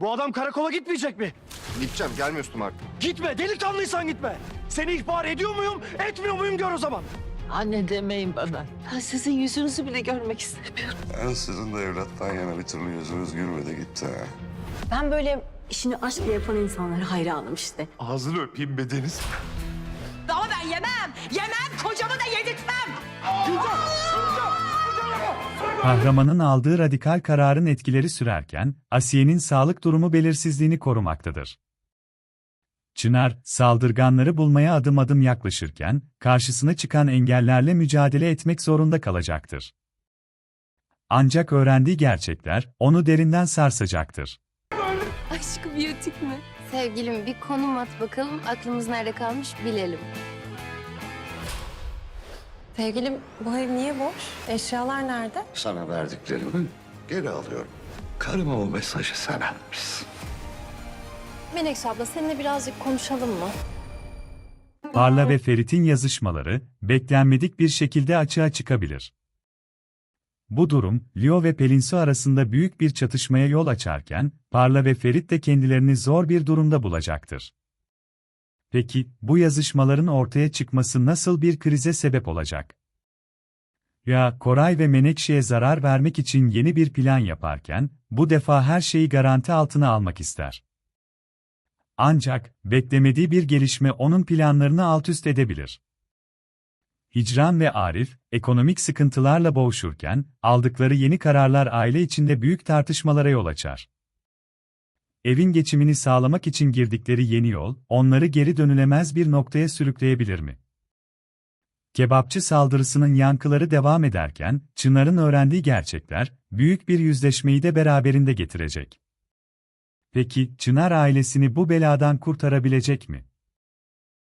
Bu adam karakola gitmeyecek mi? Gideceğim gelmiyorsun artık. Gitme, delikanlıysan gitme. Seni ihbar ediyor muyum, etmiyor muyum gör o zaman. Anne demeyin bana. Ben sizin yüzünüzü bile görmek istemiyorum. Ben sizin de evlattan yana bir türlü yüzünüz gülmedi gitti ha. Ben böyle işini aşkla yapan insanlara hayranım işte. Ağzını öpeyim be Deniz. Ama ben yemem. Yemem. Kocamı da yedirtmem. Kahramanın aldığı radikal kararın etkileri sürerken, Asiye'nin sağlık durumu belirsizliğini korumaktadır. Çınar, saldırganları bulmaya adım adım yaklaşırken, karşısına çıkan engellerle mücadele etmek zorunda kalacaktır. Ancak öğrendiği gerçekler, onu derinden sarsacaktır. Aşkı biyotik mi? Sevgilim bir konum at bakalım aklımız nerede kalmış bilelim. Sevgilim bu ev niye boş? Eşyalar nerede? Sana verdiklerimi geri alıyorum. Karıma o mesajı sen atmışsın. Menekşe abla seninle birazcık konuşalım mı? Parla ve Ferit'in yazışmaları, beklenmedik bir şekilde açığa çıkabilir. Bu durum, Leo ve Pelinsu arasında büyük bir çatışmaya yol açarken, Parla ve Ferit de kendilerini zor bir durumda bulacaktır. Peki, bu yazışmaların ortaya çıkması nasıl bir krize sebep olacak? Ya, Koray ve Menekşe'ye zarar vermek için yeni bir plan yaparken, bu defa her şeyi garanti altına almak ister. Ancak, beklemediği bir gelişme onun planlarını altüst edebilir. Hicran ve Arif, ekonomik sıkıntılarla boğuşurken, aldıkları yeni kararlar aile içinde büyük tartışmalara yol açar. Evin geçimini sağlamak için girdikleri yeni yol, onları geri dönülemez bir noktaya sürükleyebilir mi? Kebapçı saldırısının yankıları devam ederken, Çınar'ın öğrendiği gerçekler, büyük bir yüzleşmeyi de beraberinde getirecek. Peki, Çınar ailesini bu beladan kurtarabilecek mi?